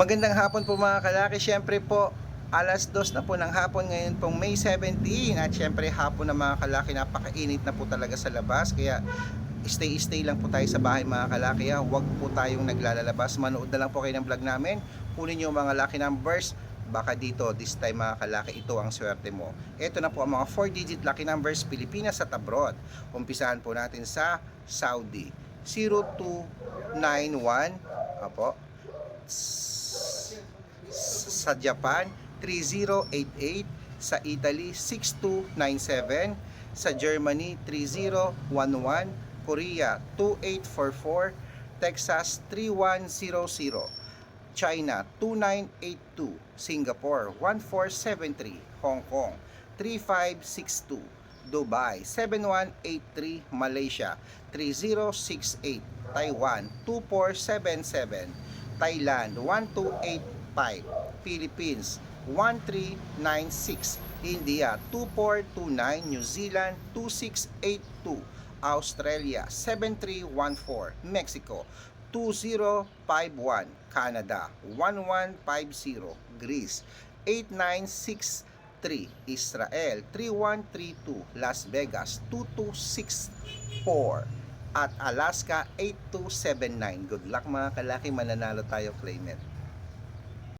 Magandang hapon po mga kalaki. Siyempre po, alas dos na po ng hapon ngayon pong May 17 at siyempre hapon na mga kalaki. Napakainit na po talaga sa labas. Kaya stay stay lang po tayo sa bahay mga kalaki. Ha. huwag po tayong naglalabas. Manood na lang po kayo ng vlog namin. Kunin nyo mga lucky numbers. Baka dito this time mga kalaki ito ang swerte mo. Ito na po ang mga 4 digit lucky numbers Pilipinas at abroad. Umpisahan po natin sa Saudi. 0291 apo sa Japan 3088 sa Italy 6297 sa Germany 3011 Korea 2844 Texas 3100 China 2982 Singapore 1473 Hong Kong 3562 Dubai 7183 Malaysia 3068 Taiwan 2477 Thailand 1285 Philippines 1396 India 2429 New Zealand 2682 Australia 7314 Mexico 2051 Canada 1150 Greece 8963 Israel 3132 Las Vegas 2264 at Alaska 8279 Good luck mga kalaki. Mananalo tayo claim it